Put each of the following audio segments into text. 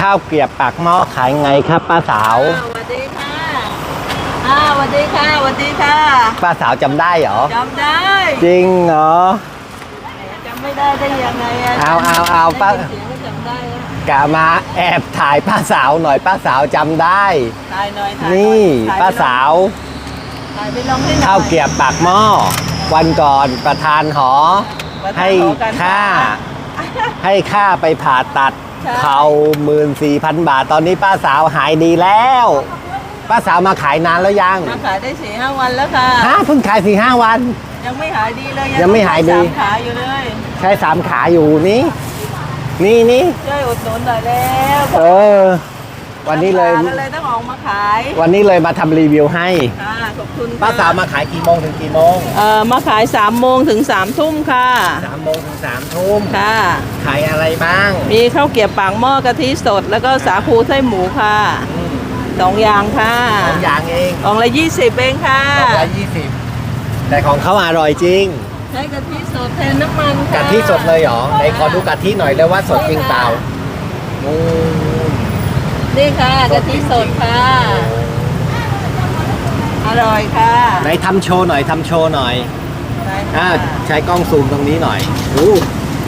ข้าวเกรียบปากหม้อขายไงครับป้าสาว สวัสดีค่ะอ่าสวัสดีค่ะสวัสดีค่ะป้าสาวจำได้เหรอ จำได้จริงเหรอ จำไม่ได้ได้ยังไงอะเอาเอาเอาป้า ได้ยินเสียงก็จำได้อะกะมาแอบถ่ายป้าสาวหน่อยป้าสาวจำได้ ถ่ายหน่อยถ่ายหอยนี่ถ่ยป้าไปลงสาวถ่ายไปลงให้หน่อยข้าวเกรียบปากหม้อวันก่อนประธานหอประธานให้หอการค้าค่า ให้ค่าไปผ่าตัดใช่ เข่าหมื่นสี่พันบาท ตอนนี้ป้าสาวหายดีแล้ว ป้าสาวมาขายนานแล้วยังมาขายได้สี่ห้าวันแล้วค่ะ ฮะเพิ่งขายสี่ห้าวัน ยังไม่หายดีเลยยังไม่หายดีสมขาอยู่เลยใช้สามขาอยู่นี่ นี่นี่ช่วยอุดหนุนหน่อยแล้วเออ วันนี้เลย ก็เลยต้องออกมาขายวันนี้เลยมาทำรีวิวให้ ค่ะขอบคุณค่ะป้าสาวมาขายกี่โมงถึงกี่โมงเอ่อมาขาย3ามโมงถึง3ามทุ่มค่ะ สามโมงถึงสามทุ่มค่ะ ขายอะไรบ้างมีข้าวเกรี๊ยวปากหม้อกะทิสด แล้วก็สาคูไส้หมูค่ะอืมสองอย่างค่ะสองอย่างเองกล่องละยี่สิบเองค่ะสองละยี่สิบแต่ของเขาอร่อยจริงใช้กะทิสดแทนน้ำมันค่ะกะทิสดเลยเหรอไหนขอดูกะทิหน่อยแล้วว่าสดจริงเปล่าอืม นี่ค่ะกะทิสดค่ะ อร่อยค่ะไหนทำโชว์หน่อยทำโชว์หน่อยได้อ่าค่ะใช้กล้องซูมตรงนี้หน่อยอู้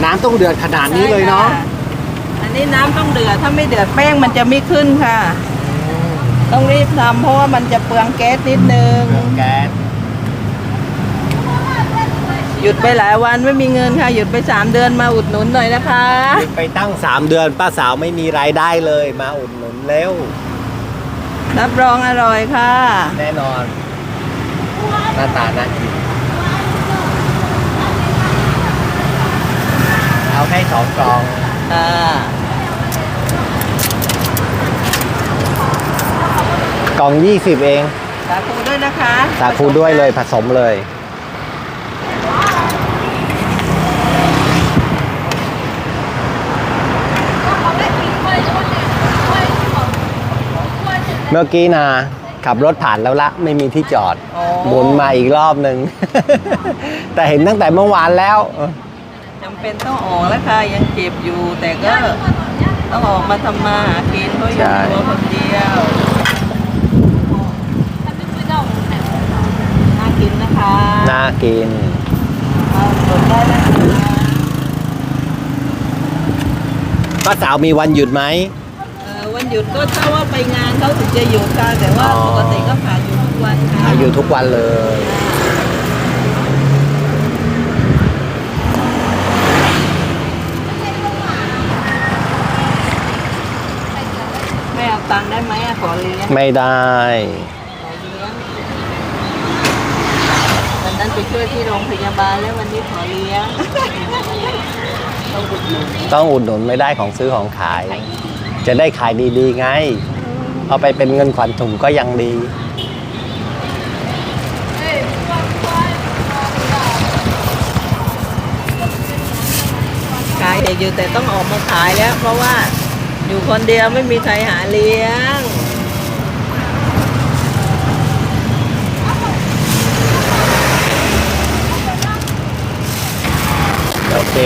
น้ำต้องเดือดขนาดนี้เลยเนาะใช่ค่อันนี้น้ำต้องเดือด ถ้าไม่เดือดแป้งมันจะไม่ขึ้นค่ะ ต้องรีบทำเพราะว่ามันจะเปลืองแก๊สนิดนึง เครื่องแก๊ส หยุดไปหลายวันไม่มีเงินค่ะ หยุดไป 3 เดือนมาอุดหนุนหน่อยนะคะหยุดไปตั้ง 3 เดือนป้าสาวไม่มีรายได้เลยมาอุดหนุนเร็ว รับรองอร่อยค่ะ แน่นอน หน้าตาน่ากิน เอาให้สองกล่องค่ะกล่อง 20 เอง สาคูด้วยนะคะสาคูด้วยเลยผสมเลย เมื่อกี้นะขับรถผ่านแล้วละไม่มีที่จอดอ๋อหมุนมาอีกรอบหนึ่ง แต่เห็นตั้งแต่เมื่อวานแล้วจำเป็นต้องออกแล้วค่ะยังเจ็บอยู่ แต่ก็ต้องออกมาทำมาหากินเพราะอยู่ใช่ตัวคนเดียวน่ากินนะคะน่ากินเอากดได้นะคะป้าสาวมีวันหยุดไหมเอ่อ วันหยุดก็ถ้าว่าไปงานเขาถึงจะหยุดค่ะแต่ว่าอ๋อปกติก็ขายอยู่ทุกวันค่ะขายอยู่ทุกวันเลย ไม่เอาตังค์ได้ไหมอะขอเลี้ยงไม่ได้ ขอเลี้ยงวันนั้นไปช่วยที่โรงพยาบาลแล้ววันนี้ขอเลี้ยงต้องอุดหนุนต้องอุดหนุนไม่ได้ของซื้อของขาย จะได้ขายดีๆไง เอาไปเป็นเงินขวัญถุงก็ยังดี ขายอยู่แต่ต้องออกมาขายแล้ว เพราะว่าอยู่คนเดียวไม่มีใครหาเลี้ยง โอเค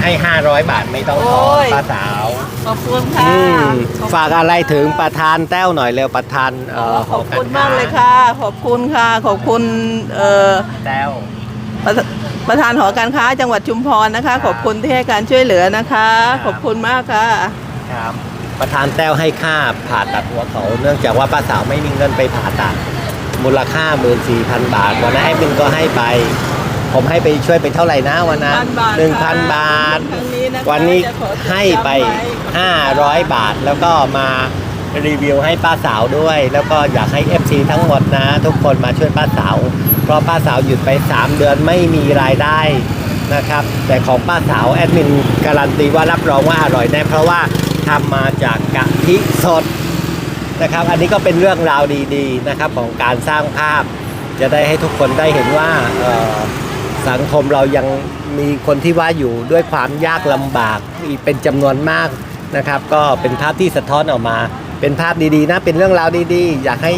ให้ 500 บาทไม่ต้องขอโอ้ยป้าสาว ขอบคุณค่ะอืมฝากอะไรถึงประธานแต้วหน่อยเร็วประธานเอ่อขอบคุณมากเลยค่ะ ขอบคุณค่ะ ขอบคุณเอ่อแต้ว ประประธานหอการค้าจังหวัดชุมพรนะคะ ขอบคุณที่ให้การช่วยเหลือนะคะ ขอบคุณมากค่ะ ครับประธานแต้วให้ค่าผ่าตัดหัวเขา เนื่องจากว่าป้าสาวไม่มีเงินไปผ่าตัดมูลค่า 14,000 บาทวันนั้นแอดมินก็ให้ไป ผมให้ไปช่วยไปเท่าไหร่นะวันนั้น1,000 1,000บาทครั้งนี้นะคะวันนี้จะขอจดให้ไปจำไว้500 บาทแล้วก็มารีวิวให้ป้าสาวด้วย แล้วก็อยากให้ FC ทั้งหมดนะ ทุกคนมาช่วยป้าสาว เพราะป้าสาวหยุดไป 3 เดือนไม่มีรายได้นะครับ แต่ของป้าสาวแอดมินการันตีว่ารับรองว่าอร่อยแน่เพราะว่าทำมาจากกะทิสดนะครับ อันนี้ก็เป็นเรื่องราวดีๆนะครับของการสร้างภาพจะได้ให้ทุกคนได้เห็นว่าเอ่อ สังคมเรายังมีคนที่ว่าอยู่ด้วยความยากลำบากอีกเป็นจำนวนมากนะครับ ก็เป็นภาพที่สะท้อนออกมา เป็นภาพดีๆนะเป็นเรื่องราวดีๆ อยากให้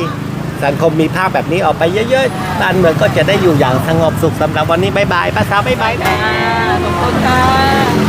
สังคมมีภาพแบบนี้ออกไปเยอะๆบ้านเมืองก็จะได้อยู่อย่างสงบสุขสำหรับวันนี้บายบายป้าสาวบายบายนะขอบคุณค่ะ